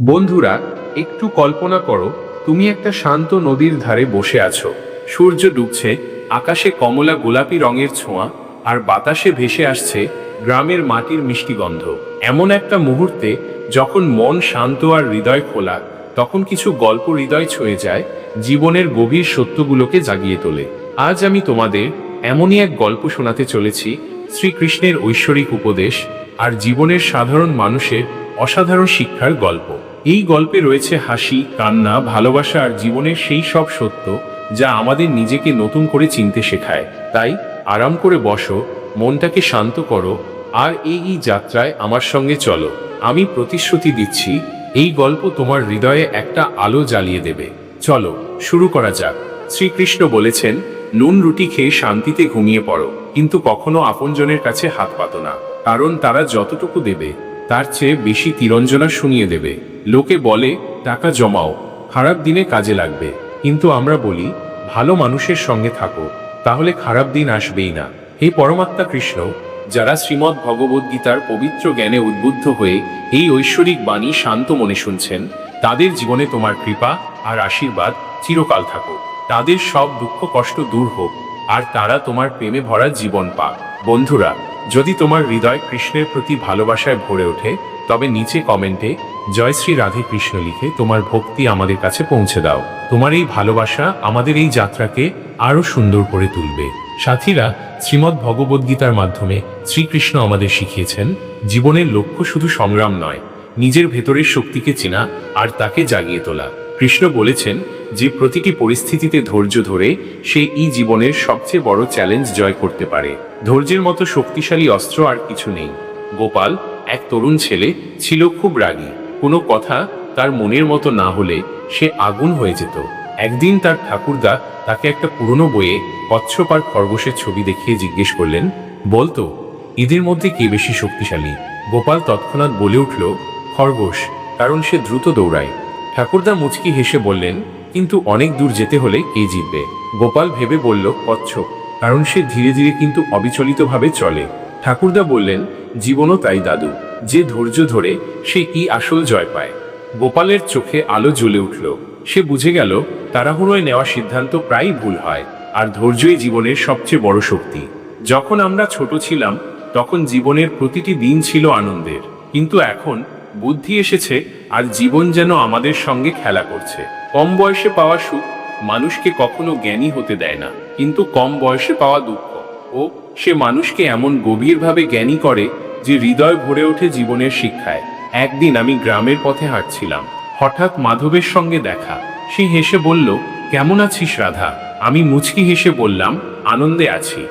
বন্ধুরা, একটু কল্পনা করো, তুমি একটা শান্ত নদীর ধারে বসে আছো। সূর্য ডুবছে, আকাশে কমলা গোলাপি রঙের ছোঁয়া, আর বাতাসে ভেসে আসছে গ্রামের মাটির মিষ্টি গন্ধ। এমন একটা মুহূর্তে, যখন মন শান্ত আর হৃদয় খোলা, তখন কিছু গল্প হৃদয় ছুঁয়ে যায়, জীবনের গভীর সত্যগুলোকে জাগিয়ে তোলে। আজ আমি তোমাদের এমনই এক গল্প শোনাতে চলেছি, শ্রীকৃষ্ণের ঐশ্বরিক উপদেশ, আর জীবনের সাধারণ মানুষের অসাধারণ শিক্ষার গল্প। এই গল্পে রয়েছে হাসি, কান্না, ভালোবাসা আর জীবনের সেই সব সত্য যা আমাদের নিজেকে নতুন করে চিনতে শেখায়। তাই আরাম করে বসো, মনটাকে শান্ত করো আর এই যাত্রায় আমার সঙ্গে চলো। আমি প্রতিশ্রুতি দিচ্ছি, এই গল্প তোমার হৃদয়ে একটা আলো জ্বালিয়ে দেবে। চলো, শুরু করা যাক। শ্রীকৃষ্ণ বলেছেন, নুন রুটি খেয়ে শান্তিতে ঘুমিয়ে পড়ো, কিন্তু কখনো আপনজনের কাছে হাত পাতো না, কারণ তারা যতটুকু দেবে তার চেয়ে বেশি তিরঞ্জনা শুনিয়ে দেবে। লোকে বলে, টাকা জমাও, খারাপ দিনে কাজে লাগবে। কিন্তু আমরা বলি, ভালো মানুষের সঙ্গে থাকো, তাহলে খারাপ দিন আসবেই না। হে পরমাত্মা কৃষ্ণ, যারা শ্রীমদ্ ভগবদ্ গীতার পবিত্র জ্ঞানে উদ্বুদ্ধ হয়ে এই ঐশ্বরিক বাণী শান্ত মনে শুনছেন, তাদের জীবনে তোমার কৃপা আর আশীর্বাদ চিরকাল থাকুক। তাদের সব দুঃখ কষ্ট দূর হোক, আর তারা তোমার প্রেমে ভরা জীবন পাক। বন্ধুরা যদি তোমার হৃদয় কৃষ্ণের প্রতি ভালোবাসায় ভরে ওঠে, তবে নিচে কমেন্টে জয় শ্রী রাধে কৃষ্ণ লিখে তোমার ভক্তি আমাদের কাছে পৌঁছে দাও। তোমার এই ভালোবাসা আমাদের এই যাত্রাকে আরও সুন্দর করে তুলবে। সাথীরা, শ্রীমদ্ ভগবদ্গীতার মাধ্যমে শ্রীকৃষ্ণ আমাদের শিখিয়েছেন, জীবনের লক্ষ্য শুধু সংগ্রাম নয়, নিজের ভেতরের শক্তিকে চেনা আর তাকে জাগিয়ে তোলা। কৃষ্ণ বলেছেন যে প্রতিটি পরিস্থিতিতে ধৈর্য ধরে সে এই জীবনের সবচেয়ে বড় চ্যালেঞ্জ জয় করতে পারে। ধৈর্যের মতো শক্তিশালী অস্ত্র আর কিছু নেই। গোপাল, এক তরুণ ছেলে, ছিল খুব রাগী। কোনো কথা তার মনের মতো না হলে সে আগুন হয়ে যেত। একদিন তার ঠাকুরদা তাকে একটা পুরনো বইয়ে কচ্ছপ আর খরগোশের ছবি দেখিয়ে জিজ্ঞেস করলেন বলতো এদের মধ্যে কে বেশি শক্তিশালী? গোপাল তৎক্ষণাৎ বলে উঠল, খরগোশ, কারণ সে দ্রুত দৌড়ায়। ঠাকুরদা মুচকি হেসে বললেন কিন্তু অনেক দূর যেতে হলে কে জিতবে? গোপাল ভেবে বলল, কচ্ছপ। কারণ সে ধীরে ধীরে কিন্তু অবিচলিতভাবে চলে। ঠাকুরদা বললেন, জীবনও তাই, দাদু। যে ধৈর্য ধরে, সে কি আসল জয় পায়? গোপালের চোখে আলো জ্বলে উঠল। সে বুঝে গেল, তাড়াহুড়োয় নেওয়া সিদ্ধান্ত প্রায়ই ভুল হয়, আর ধৈর্যই জীবনের সবচেয়ে বড় শক্তি। যখন আমরা ছোট ছিলাম, তখন জীবনের প্রতিটি দিন ছিল আনন্দের। কিন্তু এখন বুদ্ধি এসেছে আর জীবন যেন আমাদের সঙ্গে খেলা করছে। কম বয়সে পাওয়া সুখ মানুষকে কখনো জ্ঞানী হতে দেয় না। কিন্তু কম বয়সে পাওয়া দুঃখ। ও, সে মানুষকে এমন গভীরভাবে জ্ঞানী করে যে হৃদয় ভরে ওঠে জীবনের শিক্ষায়। একদিন আমি গ্রামের পথে হাঁটছিলাম। হঠাৎ মাধবের সঙ্গে দেখা। সে হেসে বলল, কেমন আছিস রাধা? আমি মুচকি হেসে বললাম, আনন্দে আছি।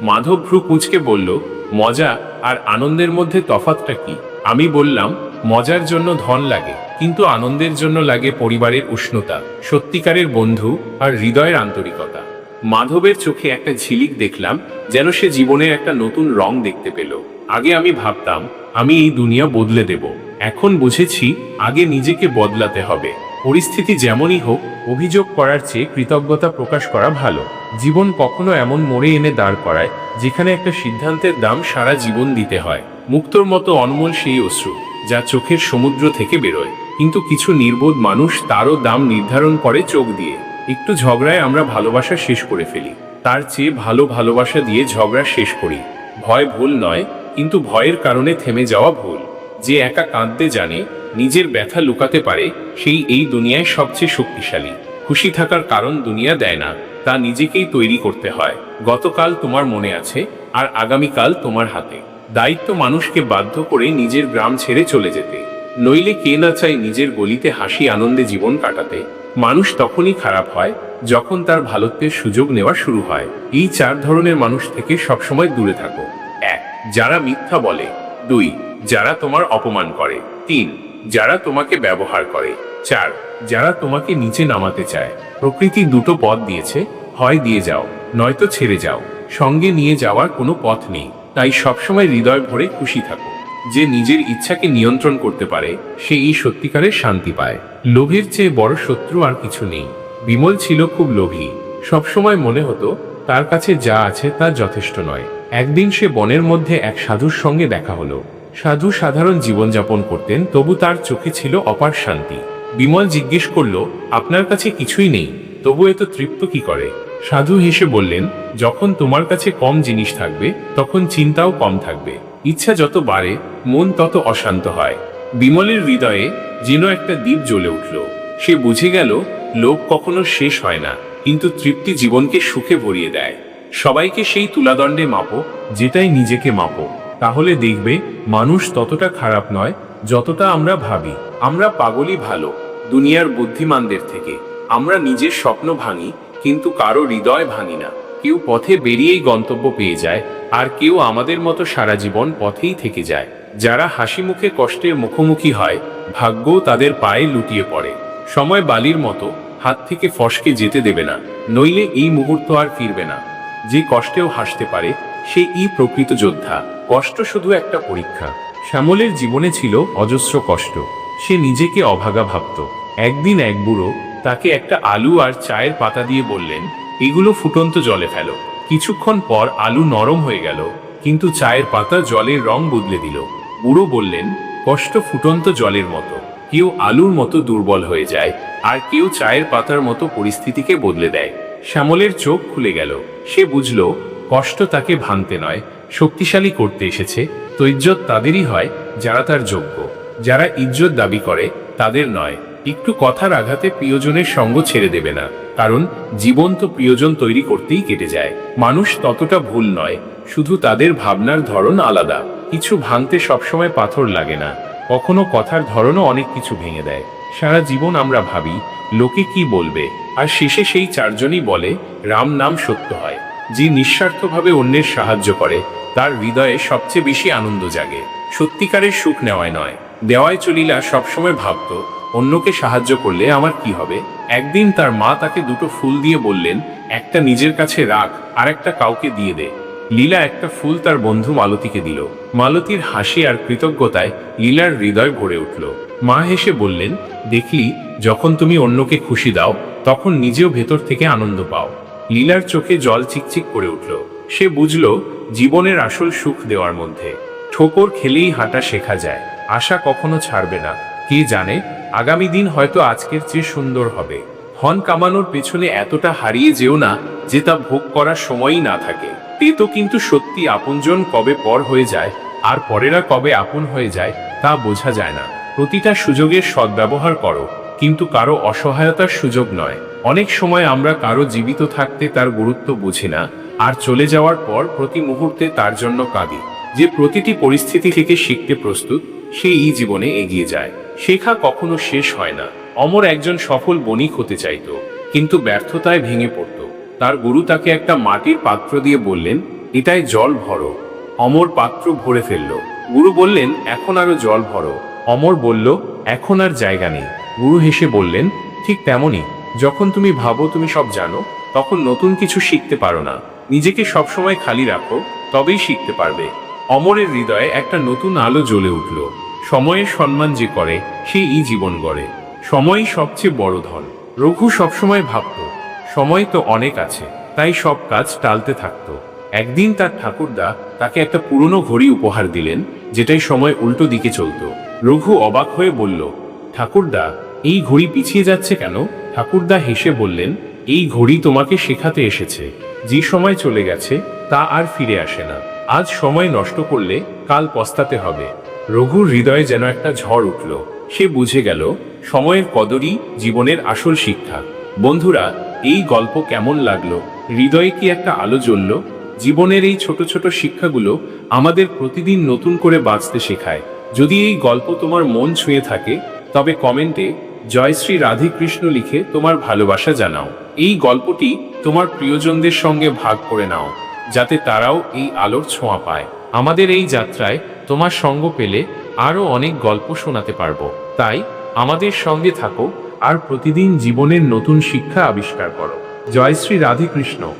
মাধব ভ্রু কুঁচকে বলল, মজা, আর আনন্দের মধ্যে তফাতটা কি? আমি বললাম মজার জন্য ধন লাগে, কিন্তু আনন্দের জন্য লাগে পরিবারের উষ্ণতা, সত্যিকারের বন্ধু আর হৃদয়ের আন্তরিকতা। মাধবের চোখে একটা ঝিলিক দেখলাম, যেন সে জীবনের একটা নতুন রং দেখতে পেল। আগে আমি ভাবতাম, আমি এই দুনিয়া বদলে দেব। এখন বুঝেছি, আগে নিজেকে বদলাতে হবে। পরিস্থিতি যেমনই হোক, অভিযোগ করার চেয়ে কৃতজ্ঞতা প্রকাশ করা ভালো। জীবন কখনো এমন মোড়ে এনে দাঁড় করায়, যেখানে একটা সিদ্ধান্তের দাম সারা জীবন দিতে হয়। মুক্তর মতো অনমোল সেই অশ্রু। যা চোখের সমুদ্র থেকে বেরোয়। কিন্তু কিছু নির্বোধ মানুষ তারও দাম নির্ধারণ করে চোখ দিয়ে। একটু ঝগড়ায় আমরা ভালোবাসা শেষ করে ফেলি। তার চেয়ে ভালো ভালোবাসা দিয়ে ঝগড়া শেষ করি। ভয় ভুল নয়, কিন্তু ভয়ের কারণে থেমে যাওয়া ভুল। যে একা কাঁদতে জানে, নিজের ব্যথা লুকাতে পারে, সেই এই দুনিয়ায় সবচেয়ে শক্তিশালী। খুশি থাকার কারণ দুনিয়া দেয় না, তা নিজেকেই তৈরি করতে হয়। গতকাল তোমার মনে আছে, আর আগামীকাল তোমার হাতে। দায়িত্ব মানুষকে বাধ্য করে নিজের গ্রাম ছেড়ে চলে যেতে। নইলে কে না চাই নিজের গলিতে হাসি আনন্দে জীবন কাটাতে। মানুষ তখনই খারাপ হয় যখন তার ভালোত্বের সুযোগ নেওয়া শুরু হয়। এই চার ধরনের মানুষ থেকে সবসময় দূরে থাকো। এক, যারা মিথ্যা বলে। দুই, যারা তোমার অপমান করে। তিন, যারা তোমাকে ব্যবহার করে। চার, যারা তোমাকে নিচে নামাতে চায়। প্রকৃতি দুটো পথ দিয়েছে। হয় দিয়ে যাও, নয়তো ছেড়ে যাও। সঙ্গে নিয়ে যাওয়ার কোনো পথ নেই। তাই সবসময় হৃদয় ভরে খুশি থাকো। যে নিজের ইচ্ছাকে নিয়ন্ত্রণ করতে পারে, সে এই সত্যিকারের শান্তি পায়। লোভের চেয়ে বড় শত্রু আর কিছু নেই। বিমল ছিল খুব লোভী। সবসময় মনে হতো, তার কাছে যা আছে তা যথেষ্ট নয়। একদিন সে বনের মধ্যে এক সাধুর সঙ্গে দেখা হলো। সাধু সাধারণ জীবনযাপন করতেন, তবু তার চোখে ছিল অপার শান্তি। বিমল জিজ্ঞেস করল, আপনার কাছে কিছুই নেই? তবু এত তৃপ্ত কি করে? সাধু হেসে বললেন, যখন তোমার কাছে কম জিনিস থাকবে, তখন চিন্তাও কম থাকবে। ইচ্ছা যত বাড়ে, মন তত অশান্ত হয়। বিমলের হৃদয়ে যেন একটা দ্বীপ জ্বলে উঠল। সে বুঝে গেল, লোভ কখনো শেষ হয় না, কিন্তু তৃপ্তি জীবনকে সুখে ভরিয়ে দেয়। সবাইকে সেই তুলাদণ্ডে মাপো, যেটাই নিজেকে মাপো। তাহলে দেখবে, মানুষ ততটা খারাপ নয়, যতটা আমরা ভাবি। আমরা পাগলই ভালো, দুনিয়ার বুদ্ধিমানদের থেকে। আমরা নিজের স্বপ্ন ভাঙি কিন্তু কারও হৃদয় ভাঙি না। কেউ পথে বেরিয়েই গন্তব্য পেয়ে যায়, আর কেউ আমাদের মতো সারা জীবন পথেই থেকে যায়। যারা হাসি মুখে কষ্টের মুখোমুখি হয়, ভাগ্যও তাদের পায়ে লুটিয়ে পড়ে। সময় বালির মতো, হাত থেকে ফসকে যেতে দেবে না, নইলে এই মুহূর্ত আর ফিরবে না। যে কষ্টেও হাসতে পারে, সে ই প্রকৃত যোদ্ধা। কষ্ট শুধু একটা পরীক্ষা। শ্যামলের জীবনে ছিল অজস্র কষ্ট। সে নিজেকে অভাগা ভাবত। একদিন এক বুড়ো তাকে একটা আলু আর চায়ের পাতা দিয়ে বললেন, এগুলো ফুটন্ত জলে ফেলো। কিছুক্ষণ পর আলু নরম হয়ে গেল, কিন্তু চায়ের পাতা জলের রং বদলে দিল। বুড়ো বললেন, কষ্ট ফুটন্ত জলের মতো। কেউ আলুর মতো দুর্বল হয়ে যায়, আর কেউ চায়ের পাতার মতো পরিস্থিতিকে বদলে দেয়। শ্যামলের চোখ খুলে গেল। সে বুঝল, কষ্ট তাকে ভাঙতে নয়, শক্তিশালী করতে এসেছে। তো ইজ্জত তাদেরই হয় যারা তার যোগ্য। যারা ইজ্জত দাবি করে, তাদের নয়। একটু কথার আঘাতে প্রিয়জনের সঙ্গ ছেড়ে দেবে না, কারণ জীবন তো প্রিয়জন তৈরি করতেই কেটে যায়। মানুষ ততটা ভুল নয়, শুধু তাদের ভাবনার ধরন আলাদা। কিছু ভাঙতে সবসময় পাথর লাগে না, কখনো কথার ধরনও অনেক কিছু ভেঙে দেয়। সারা জীবন আমরা ভাবি, লোকে কি বলবে? আর শেষে সেই চারজনই বলে, রাম নাম সত্য হয়। যে নিঃস্বার্থভাবে অন্যের সাহায্য করে, তার হৃদয়ে সবচেয়ে বেশি আনন্দ জাগে। সত্যিকারের সুখ নেওয়ায় নয়, দেওয়ায় চলিলা সবসময় ভাবত অন্যকে সাহায্য করলে আমার কি হবে? একদিন তার মা তাকে দুটো ফুল দিয়ে বললেন, একটা নিজের কাছে রাখ, আর একটা কাউকে দিয়ে দে। লীলা একটা ফুল তার বন্ধু মালতীকে দিল। মালতীর হাসি আর কৃতজ্ঞতায় লীলার হৃদয় ভরে উঠল। মা হেসে বললেন, দেখলি, যখন তুমি অন্যকে খুশি দাও, তখন নিজেও ভেতর থেকে আনন্দ পাও। লীলার চোখে জল চিকচিক করে উঠল। সে বুঝল, জীবনের আসল সুখ দেওয়ার মধ্যে। ঠোকর খেলেই হাঁটা শেখা যায়। আশা কখনো ছাড়বে না। কে জানে আগামী দিন হয়তো আজকের চেয়ে সুন্দর হবে। হন কামানোর পেছনে এতটা হারিয়ে যেও না যে তা ভোগ করার সময়ই না থাকে। তে কিন্তু সত্যি আপনজন কবে পর হয়ে যায়, আর পরেরা কবে আপন হয়ে যায়, তা বোঝা যায় না। প্রতিটা সুযোগের সদ্ব্যবহার করো, কিন্তু কারও অসহায়তার সুযোগ নয়। অনেক সময় আমরা কারও জীবিত থাকতে তার গুরুত্ব বুঝি না, আর চলে যাওয়ার পর প্রতি মুহূর্তে তার জন্য কাঁদি। যে প্রতিটি পরিস্থিতি থেকে শিখতে প্রস্তুত, সে এই জীবনে এগিয়ে যায়। শেখা কখনো শেষ হয় না। অমর একজন সফল বণিক হতে চাইতো, কিন্তু ব্যর্থতায় ভেঙে পড়তো। তার গুরু তাকে একটা মাটির পাত্র দিয়ে বললেন এটায় জল ভরো। অমর পাত্র ভরে ফেলল। গুরু বললেন, এখন আরও জল ভরো। অমর বলল, এখন আর জায়গা নেই। গুরু হেসে বললেন, ঠিক তেমনই। যখন তুমি ভাবো তুমি সব জানো, তখন নতুন কিছু শিখতে পারো না। নিজেকে সবসময় খালি রাখো, তবেই শিখতে পারবে। অমরের হৃদয়ে একটা নতুন আলো জ্বলে উঠল। সময়ের সম্মান যে করে সেই এই জীবন গড়ে। সময়ই সবচেয়ে বড় ধন। রঘু সবসময় ভাবত, সময় তো অনেক আছে, তাই সব কাজ টালতে থাকতো। একদিন তার ঠাকুরদা তাকে একটা পুরনো ঘড়ি উপহার দিলেন, যেটাই সময় উল্টো দিকে চলতো। রঘু অবাক হয়ে বলল, ঠাকুরদা, এই ঘড়ি পিছিয়ে যাচ্ছে কেন? ঠাকুরদা হেসে বললেন, এই ঘড়ি তোমাকে শেখাতে এসেছে। যে সময় চলে গেছে তা আর ফিরে আসে না। আজ সময় নষ্ট করলে কাল পস্তাতে হবে। রঘুর হৃদয়ে যেন একটা ঝড় উঠল। সে বুঝে গেল, সময়ের কদরই জীবনের আসল শিক্ষা। বন্ধুরা, এই গল্প কেমন লাগল? হৃদয়ে কি একটা আলো জ্বলল? জীবনের এই ছোট ছোট শিক্ষাগুলো আমাদের প্রতিদিন নতুন করে বাঁচতে শেখায়। যদি এই গল্প তোমার মন ছুঁয়ে থাকে, তবে কমেন্টে জয়শ্রী রাধিকৃষ্ণ লিখে তোমার ভালোবাসা জানাও। এই গল্পটি তোমার প্রিয়জনদের সঙ্গে ভাগ করে নাও। যাতে তারাও এই আলোর ছোঁয়া পায়। আমাদের এই যাত্রায় তোমার সঙ্গ পেলে আরও অনেক গল্প শোনাতে পারব। তাই আমাদের সঙ্গে থাকো আর প্রতিদিন জীবনের নতুন শিক্ষা আবিষ্কার করো। জয় শ্রী রাধেকৃষ্ণ